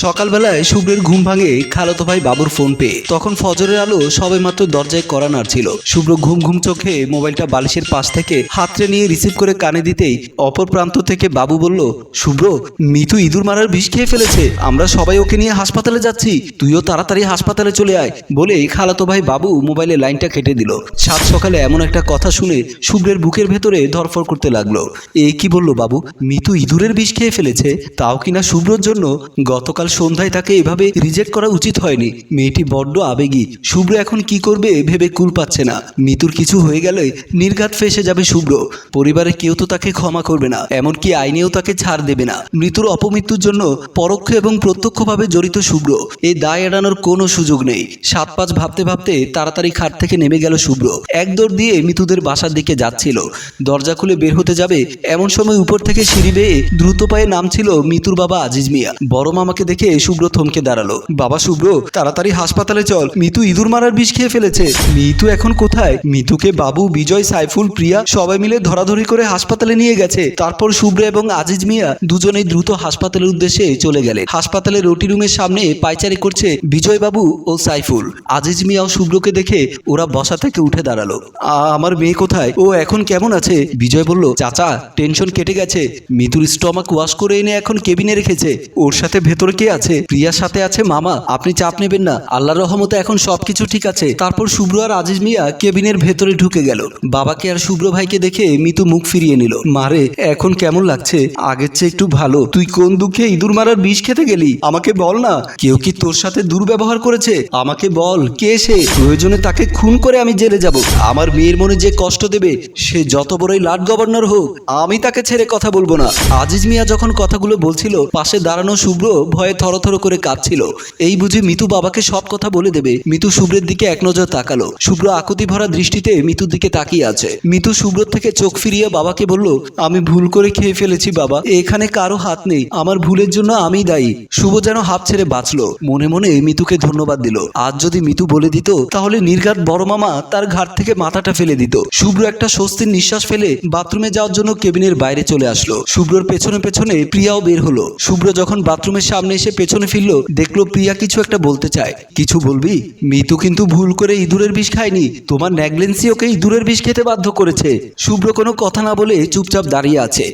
সকালবেলায় শুভ্রের ঘুম ভাঙে খালাতো ভাই বাবুর ফোন পেয়ে। তখন ফজরের আলো সবে মাত্র দরজায় করা নাড়ছিল শুভ্র ঘুম ঘুম চোখে মোবাইলটা বালিশের পাশ থেকে হাতড়ে নিয়ে রিসিভ করে কানে দিতেই অপর প্রান্ত থেকে বাবু বলল, শুভ্র মিতু ইঁদুর মারার বিষ খেয়ে ফেলেছে। আমরা সবাই ওকে নিয়ে হাসপাতালে যাচ্ছি। তুইও তাড়াতাড়ি হাসপাতালে চলে আয়। বলে খালাতো ভাই বাবু মোবাইলে লাইনটা কেটে দিল। সাত সকালে এমন একটা কথা শুনে শুভ্রের বুকের ভেতরে ধরফর করতে লাগল। এ কি বলল বাবু? মিতু ইঁদুরের বিষ খেয়ে ফেলেছে? তাও কিনা শুভ্রর জন্য গতকাল সন্ধ্যায় তাকে এভাবে রিজেক্ট করা উচিত হয়নি। মেয়েটি বড্ড আবেগী। শুভ্র এখন কি করবে ভেবে কুল পাচ্ছে না। মিতুর কিছু হয়ে গেলে নির্ঘাত ফেসে যাবে শুভ্র। পরিবারে কেউ তো তাকে ক্ষমা করবে না, এমনকি আইনেও তাকে ছাড় দেবে না। মৃত্যুর অপমৃত্যুর জন্য পরোক্ষ এবং প্রত্যক্ষভাবে জড়িত শুভ্র। এই দায় এড়ানোর কোনো সুযোগ নেই। সাত পাঁচ ভাবতে ভাবতে তাড়াতাড়ি খাট থেকে নেমে গেল শুভ্র। এক দৌড় দিয়ে মিতুদের বাসার দিকে যাচ্ছিল। দরজা খুলে বের হতে যাবে এমন সময় উপর থেকে সিঁড়ি বেয়ে দ্রুত পায়ে নামছিল মিতুর বাবা আজিজ মিয়া। বড় মামাকে দেখে শুভ্র থমকে দাঁড়াল। বাবা শুভ্র, তাড়াতাড়ি হাসপাতালে চল। মিতু ইঁদুর মারার বিষ খেয়ে ফেলেছে। মিতু এখন কোথায়? মিতুকে বাবু, বিজয়, সাইফুল, প্রিয়া সবাই মিলে ধরাধরি করে হাসপাতালে নিয়ে গেছে। তারপর শুভ্র এবং আজিজ মিয়া দুজনেই দ্রুত হাসপাতালের উদ্দেশ্যে চলে গেলেন হাসপাতালে রুটি রুমের সামনে পাইচারি করছে বিজয় বাবু ও সাইফুল। আজিজ মিয়া ও শুভ্রকে দেখে ওরা বসা থেকে উঠে দাঁড়াল। "আ- আমার মেয়ে কোথায়? ও এখন কেমন আছে? বিজয় বলল, চাচা, টেনশন কেটে গেছে। মিতুর স্টমাক ওয়াশ করে এনে এখন কেবিনে রেখেছে। ওর সাথে ভেতরে কে আছে? প্রিয়ার সাথে আছে মামা। আপনি চাপ নেবেন না। আল্লাহর রহমতে এখন সবকিছু ঠিক আছে। তারপর শুভ্র আর আজিজ মিয়া কেবিনের ভেতরে ঢুকে গেল। বাবাকে আর শুভ্র ভাইকে দেখে মিতু মুখ ফিরিয়ে নিল। মারে এখন কেমন লাগছে? আগের চেয়ে একটু ভালো। তুই কোন দুঃখে ইঁদুর মারার বিষ খেতে গেলি? আমাকে বল না। কেউ কি তোর সাথে দুর্ব্যবহার করেছে? আমাকে বল, কে সে? প্রয়োজনে তাকে খুন করে আমি জেলে যাব। আমার মেয়ের মনে যে কষ্ট দেবে, সে যত বড়ই লাট গভর্নর হোক, আমি তাকে ছেড়ে কথা বলব না। আজিজ মিয়া যখন কথাগুলো বলছিল, পাশে দাঁড়ানো শুভ্র ভয়ে থরথর করে কাঁপছিল। এই বুঝে মিতু বাবাকে সব কথা বলে দেবে। মিতু শুভ্রের দিকে এক নজর তাকালো। শুভ্র আকুতি ভরা দৃষ্টিতে মিতুর দিকে তাকিয়ে আছে। মিতু শুভ্রর থেকে চোখ ফিরিয়ে বাবাকে বলল, আমি ভুল করে খেয়ে ফেলেছি বাবা। এখানে কারও হাত নেই। আমার ভুলের জন্য আমি দায়ী। শুভ যেন হাফ ছেড়ে বাঁচলো। মনে মনে মিতুকে ধন্যবাদ দিল। আজ যদি মিতু বলে দিত, তাহলে নির্ঘাত বড় মামা তার ঘাট থেকে মাথাটা ফেলে দিত। শুভ্র একটা স্বস্তির নিঃশ্বাস ফেলে বাথরুমে যাওয়ার জন্য কেবিনের বাইরে চলে আসলো। শুভ্রর পেছনে পেছনে প্রিয়াও বের হলো। শুভ্র যখন বাথরুমের সামনে এসে পেছনে ফিরলো, দেখল প্রিয়া কিছু একটা বলতে চায়। কিছু বলবি? মিতু কিন্তু ভুল করে ইঁদুরের বিষ খায়নি। তোমার ন্যাগলেন্সি ওকে ইঁদুরের বিষ খেতে বাধ্য করেছে। শুভ্র কোনো কথা না বলে চুপচাপ দাঁড়িয়ে আছে।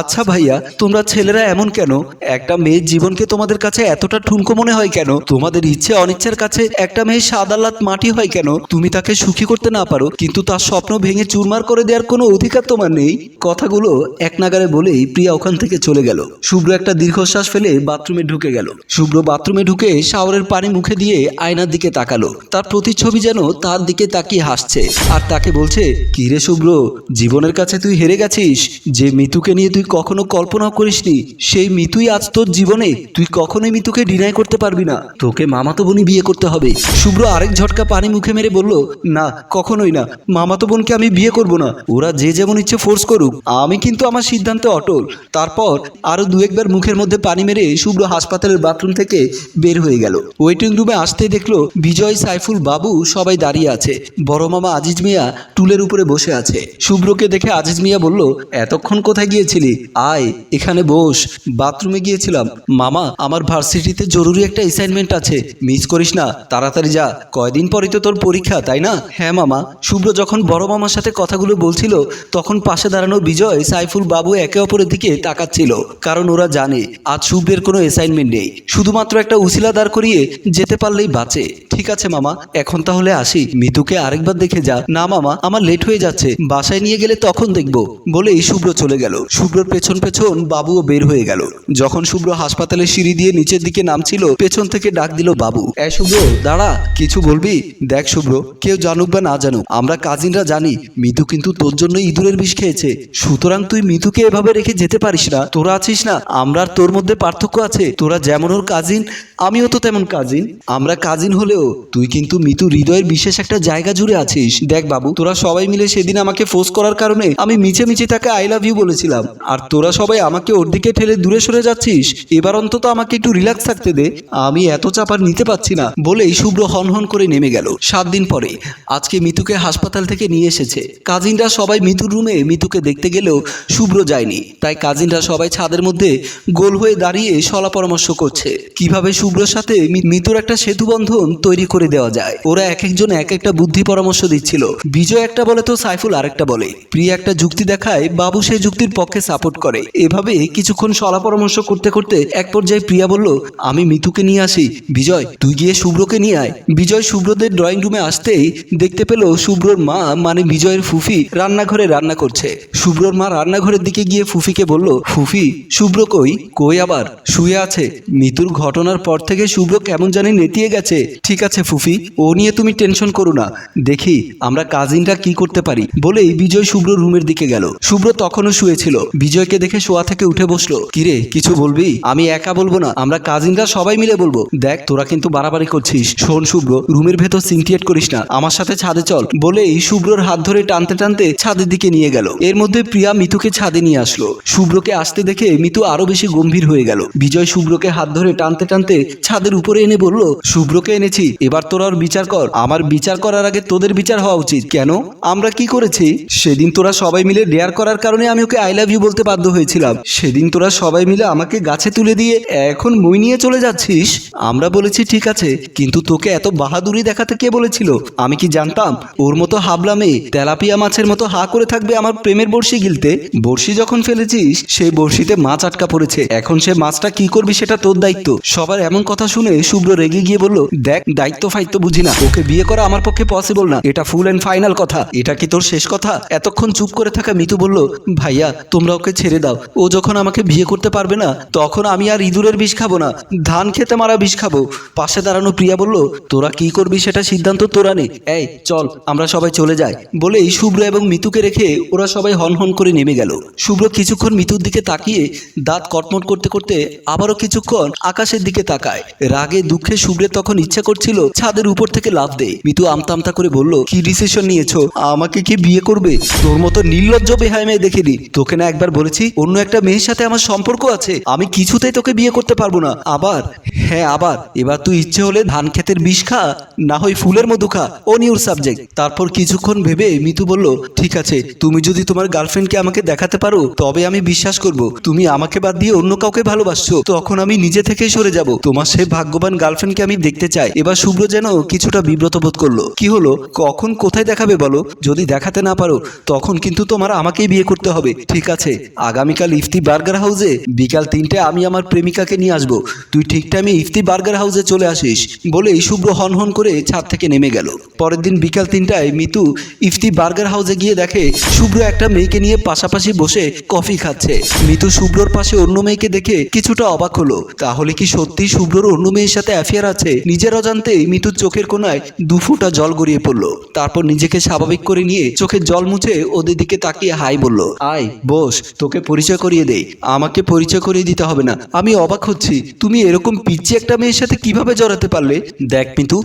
আচ্ছা ভাইয়া, তোমরা ছেলেরা এমন কেন? একটা মেয়ের জীবনকে তোমাদের কাছে এতটা ঠুনকো মনে হয় কেন? তোমাদের ইচ্ছে অনিচ্ছার কাছে একটা মেয়ে সাদালাত মাটি হয় কেন? তুমি তাকে সুখী করতে না পারো, কিন্তু তার স্বপ্ন ভেঙে চুরমার করে দেওয়ার কোনো অধিকার তোমার নেই? কথাগুলো এক নাগারে বলেই প্রিয়া ওখান থেকে চলে গেল। শুভ্র একটা দীর্ঘশ্বাস ফেলে বাথরুমে ঢুকে গেল। শুভ্র বাথরুমে ঢুকে শাওয়ারের পানি মুখে দিয়ে আয়নার দিকে তাকালো। তার প্রতিচ্ছবি যেন তার দিকে তাকিয়ে হাসছে। আর তাকে বলছে, কি রে শুভ্র, জীবনের কাছে তুই হেরে গেছিস? যে মিতুকে নিয়ে তুই কখনো কল্পনাও করিসনি, সেই মিতুই আজ তোর জীবনে তুই কখনোই মিতুকে ডিনাই করতে পারবি না। তোকে মামাতো বোনই বিয়ে করতে হবে। শুভ্র আরেক ঝটকা পানি মুখে মেরে বলল, না, কখনোই না। মামাতো বোনকে আমি বিয়ে করব না। ওরা যে যেমন ইচ্ছে ফোর্স করুক। আমি কিন্তু আমার সিদ্ধান্তে অটল। তারপর আরও দু একবার মুখের মধ্যে পানি মেরে শুভ্র হাসপাতালের বাথরুম থেকে বের হয়ে গেল। ওয়েটিং রুমে আসতে দেখল বিজয়, সাইফুল, বাবু সবাই দাঁড়িয়ে আছে। বড় মামা আজিজ মিয়া টুলের উপরে বসে আছে। শুভ্রকে দেখে আজিজ মিয়া বলল, এতক্ষণ কোথায় গিয়েছিলি? আয়, এখানে বস। বাথরুমে গিয়েছিলাম। মামা, আমার ভার্সিটিতে জরুরি একটা অ্যাসাইনমেন্ট আছে। মিস করিস না, তাড়াতাড়ি যা। কয়দিন পরই তো তোর পরীক্ষা, তাই না? হ্যাঁ মামা। শুভ্র যখন বড় মামার সাথে কথাগুলো বলছিল, তখন পাশে দাঁড়ানো বিজয়, সাইফুল, বাবু একে অপরের দিকে তাকাচ্ছিল, কারণ ওরা জানে, আজ শুভ্রের কোনো অ্যাসাইনমেন্ট নেই। শুধুমাত্র একটা উসিলা দাঁড় করিয়ে যেতে পারলেই বাঁচে। ঠিক আছে, মামা। এখন তাহলে আসি। মিতুকে আরেকবার দেখে যা। না, মামা, আমার লেট হয়ে যাচ্ছে। বাসায় নিয়ে গেলে তখন দেখব। বলেই শুভ্র চলে গেল। শুভ্রর পেছন পেছন বাবুও বের হয়ে গেল। যখন শুভ্র হাসপাতালে সিঁড়ি দিয়ে নিচের দিকে নামছিল, পেছন থেকে ডাক দিল বাবু। এ, শুভ্র, দাঁড়া। কিছু বলবি? দেখ, শুভ্র, কেউ জানুক বা না জানুক, আমরা কাজিনরা জানি। মিতু কিন্তু তোর জন্য ইঁদুরের বিষ খেয়েছে। সুতরাং তুই মিতুকে এভাবে রেখে যেতে পারিস না। তোরা আছিস না। আমরা তোর মধ্যে পার্থক্য আছে। তোরা যেমন ওর কাজিন, আমিও তো তেমন কাজিন। আমরা কাজিন হলেও তুই কিন্তু মিতু হৃদয়ের বিশেষ একটা জায়গা জুড়ে আছিস। দেখ বাবু, তোরা সবাই মিলে সেদিন আমাকে ফোর্স করার কারণে আমি মিছে মিছে তাকে আই লাভ ইউ বলেছিলাম। আর তোরা সবাই আমাকে ওর দিকে ঠেলে দূরে সরে যাচ্ছিস। এবার অন্তত আমাকে একটু রিল্যাক্স থাকতে দে। আমি এত চাপ আর নিতে পারছি না বলেই শুভ্র হনহন করে নেমে গেল। সাত দিন পরে আজকে মিতুকে হাসপাতাল থেকে নিয়ে এসেছে। কাজিনরা সবাই মিতুর রুমে মিতুকে দেখতে গেলেও শুভ্র যায়নি। তাই কাজিনরা সবাই ছাদের মধ্যে গোল হয়ে দাঁড়িয়ে সলা পরামর্শ করছে। কীভাবে শুভ্রর সাথে মিতুর একটা সেতু বন্ধন তৈরি করে দেওয়া যায়। ওরা এক একজন এক একটা বুদ্ধি পরামর্শ দিচ্ছিল। বিজয় একটা বলে তো সাইফুল আরেকটা বলে। প্রিয়া একটা যুক্তি দেখায়, বাবু সেই যুক্তির পক্ষে সাপোর্ট করে। এভাবে কিছুক্ষণ সলা পরামর্শ করতে করতে এক পর্যায়ে প্রিয়া বলল, আমি মিতুকে নিয়ে আসি। বিজয়, তুই গিয়ে শুভ্রকে নিয়ে আয়। বিজয় শুভ্রদের ড্রয়িং রুমে আসতেই দেখতে পেল শুভ্রর মা মানে বিজয়ের ফুফি, রান্নাঘরে রান্না করছে। শুভ্রর মা রান্নাঘরের দিকে গিয়ে ফুফিকে বলল, ফুফি, শুভ্র কই? কই আবার? শুয়ে আছে। মিতুর ঘটনার পর থেকে শুভ্র কেমন জানি নেতিয়ে গেছে। ঠিক আছে ফুফি, ও নিয়ে তুমি টেনশন করো না। দেখি আমরা কাজিনরা কি করতে পারি। বলেই বিজয় শুভ্র রুমের দিকে গেল। শুভ্র তখনও শুয়েছিল। বিজয়কে দেখে শোয়া থেকে উঠে বসল। কিরে, কিছু বলবি? আমি একা বলব না, আমরা কাজিনরা সবাই মিলে বলব। দেখ, তোরা কিন্তু বাড়াবাড়ি করছিস। শোন শুভ্র, রুমের ভেতর সিনটিয়েট করিস না। আমার সাথে ছাদে চল। বলেই শুভ্রর হাত ধরে টানতে টানতে ছাদের দিকে নিয়ে গেল। এর মধ্যে প্রিয়া মিতুকে ছাদে নিয়ে আসলো। শুভ্রকে আসতে দেখে মিতু আরও বেশি গম্ভীর হয়ে গেল। বিজয় শুভ্রকে হাত ধরে টানতে টানতে ছাদের উপরে এনে বলল, শুভ্রকে এনেছি। এবার তোরা ওর বিচার কর। আমার বিচার করার আগে তোদের বিচার হওয়া উচিত। কেন? আমরা কি করেছি? সেদিন তোরা সবাই মিলে ডেয়ার করার কারণে আমি ওকে আই লাভ ইউ বলতে বাধ্য হয়েছিলাম। সেদিন তোরা সবাই মিলে আমাকে গাছে তুলে দিয়ে এখন মই নিয়ে চলে যাচ্ছিস? আমরা বলেছি, ঠিক আছে। কিন্তু তোকে এত বাহাদুরি দেখাতে কে বলেছিল? আমি কি জানতাম? ওর মতো হাবলা মেয়ে, তেলাপিয়া মাছের মতো হা করে থাকবে আমার প্রেমের বড়শি গিলতে? বড়শি যখন ফেলেছিস, সেই বড়শিতে মাছ আটকা পড়েছে। এখন সে মাছটা কি করবি সেটা তোর দায়িত্ব। সবার এমন কথা শুনে শুভ্র রেগে গিয়ে বলল, দেখ দায়িত্ব ফাইত্ব বুঝি না। ওকে বিয়ে করা আমার পক্ষে পসিবল না। এটা ফুল এন্ড ফাইনাল কথা। এটা কি তোর শেষ কথা? এতক্ষণ চুপ করে থাকা মিতু বলল, ভাইয়া, তোমরা ওকে ছেড়ে দাও। ও যখন আমাকে বিয়ে করতে পারবে না, তখন আমি আর ইঁদুরের বিষ খাব না। ধান খেতে মারা বিষ খাব। পাশে দাঁড়ানো প্রিয়া বলল, তোরা কি করবি সেটা সিদ্ধান্ত তোরা নে। এই, চল, আমরা সবাই চলে যাই। বলেই শুভ্র এবং মিতুকে রেখে ওরা সবাই হন হন করে নেমে গেল। শুভ্র কিছুক্ষণ মিতুর দিকে তাকিয়ে দাঁত কটমট করতে করতে আবারও কিছুক্ষণ আকাশের দিকে তাকায়। রাগে দুঃখে শুভ্রের তখন ইচ্ছা করছিল ছাদের উপর থেকে লাভ দেয় মিতু আমতা আমতা করে বলল, কি ডিসিশন নিয়েছো? আমাকে কি বিয়ে করবে? তোর মতো নির্লজ্জ বেহায় মেয়ে দেখিনি। তোকে না একবার বলেছি, অন্য একটা মেয়ের সাথে আমার সম্পর্ক আছে। আমি কিছুতেই তোকে বিয়ে করতে পারব না। আবার হ্যাঁ আবার। এবার তুই ইচ্ছে হলে ধান ক্ষেতের বিষ খা, না হয় ফুলের মধু খা। অন ইউর সাবজেক্ট তারপর কিছুক্ষণ ভেবে মিতু বলল, ঠিক আছে, তুমি যদি তোমার গার্লফ্রেন্ডকে আমাকে দেখাতে পারো, তবে আমি বিশ্বাস করব। তুমি আমাকে বাদ দিয়ে অন্য কাউকে ভালোবাসছো। তখন আমি নিজে থেকে সরে যাব। তোমার সেই ভাগ্যবান গার্লফ্রেন্ডকে আমি দেখতে চাই। এবার শুভ্র যেন কিছুটা বিব্রত বোধ করল। কি হলো? কখন কোথায় দেখাবে বলো? যদি দেখাতে না পারো, তখন কিন্তু তোমার আমাকেই বিয়ে করতে হবে। ঠিক আছে, আগামীকাল ইফতি বার্গার হাউসে, বিকাল তিনটে আমি আমার প্রেমিকাকে নিয়ে আসব। তুই ঠিক টাইমে ইফতি বার্গার হাউসে চলে আসিস বলে শুভ্র হন হন করে ছাদ থেকে নেমে গেল। পরের দিন বিকাল তিনটায় মিতু ইফতি বার্গার হাউসে গিয়ে দেখে শুভ্র একটা মেয়েকে নিয়ে পাশাপাশি বসে কফি খাচ্ছে। মিতু শুভ্রর পাশে অন্য মেয়েকে দেখে কিছুটা অবাক হলো। তাহলে কি সত্যি শুভ্রর অন্য মেয়ের সাথে অ্যাফেয়ার আছে? নিজের অজান্তেই মিতুর চোখের কোনায় দু ফোঁটা জল গড়িয়ে পড়ল। তারপর নিজেকে স্বাভাবিক করে নিয়ে চোখের জল মুছে ওদের দিকে তাকিয়ে হাই বলল, আয়, বস, তোকে পরিচয় করিয়ে দেই। আমাকে পরিচয় করিয়ে দিতে হবে না। আমি অবাক হচ্ছি। তুমি এরকম পিচ্ছি একটা মেয়ের সাথে কীভাবে জড়াতে পারলে? দেখ কিন্তু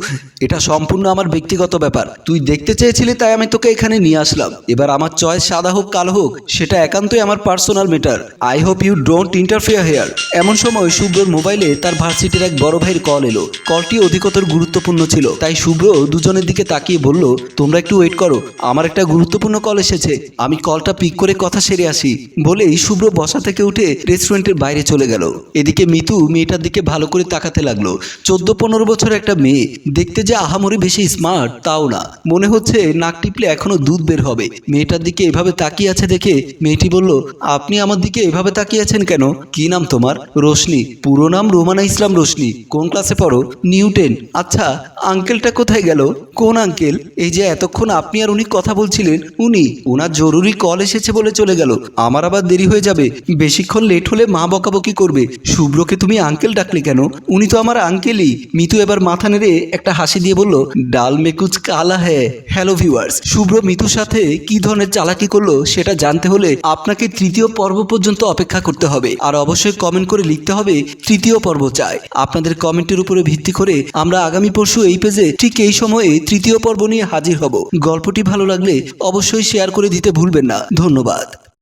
এটা সম্পূর্ণ আমার ব্যক্তিগত ব্যাপার। তুই দেখতে চেয়েছিলি তাই আমি তোকে এখানে নিয়ে আসলাম। এবার আমার চয়েস সাদা হোক, কালো হোক, সেটা একান্তই আমার personal matter. I hope you don't interfere here. এমন সময় শুভ্রর মোবাইলে তার ভার্সিটির এক বড় ভাইয়ের কল এলো। কলটি অধিকতর গুরুত্বপূর্ণ ছিল। তাই শুভ্র দুজনের দিকে তাকিয়ে বলল, তোমরা একটু ওয়েট করো। আমার একটা গুরুত্বপূর্ণ কল এসেছে। আমি কলটা পিক করে কথা সেরে আসি। বলেই শুভ্র বসা থেকে উঠে রেস্টুরেন্টের বাইরে চলে গেল। এদিকে মিতু মেয়েটার দিকে ভালো করে তাকাতে লাগল। চোদ্দ পনেরো বছর একটা মেয়ে। দেখতে যে আহামরি বেশি স্মার্ট তাও না। মনে হচ্ছে নাক টিপলে এখনও দুধ বের হবে। মেয়েটার দিকে এভাবে তাকিয়ে আছে দেখে মেয়েটি বলল, আপনি আমার দিকে এভাবে তাকিয়ে আছেন কেন? কি নাম তোমার? রোশনি। পুরো নাম রোমানা ইসলাম রোশনি। কোন ক্লাসে পড়ো? নিউটেন আচ্ছা আঙ্কেলটা কোথায় গেল? কোন আঙ্কেল? এই যে এতক্ষণ আপনি আর উনি কথা বলছিলেন, উনি ওনার জরুরি কল এসেছে বলে চলে গেল। আমার আবার দেরি হয়ে যাবে। বেশিক্ষণ লেট হলে মা বকাবকি করবে। শুভ্রকে তুমি আঙ্কেল ডাকলে কেন? উনি তো আমার আঙ্কেলই। মিতু এবার মাথা নেড়ে একটা হাসি দিয়ে বলল, ডাল মেকুচ কালা হ্যাঁ হ্যালো ভিউয়ার্স শুভ্র মিতুর সাথে কি ধরনের চালাকি করল সেটা জানতে হলে আপনাকে তৃতীয় পর্ব পর্যন্ত অপেক্ষা করতে হবে। আর অবশ্যই কমেন্ট করে লিখতে হবে, তৃতীয় পর্ব চাই। আপনাদের কমেন্টের উপরে ভিত্তি করে আমরা আগামী পরশু এই পেজে ঠিক এই সময়ে তৃতীয় পর্ব নিয়ে হাজির হব। গল্পটি ভালো লাগলে অবশ্যই শেয়ার করে দিতে ভুলবেন না। ধন্যবাদ।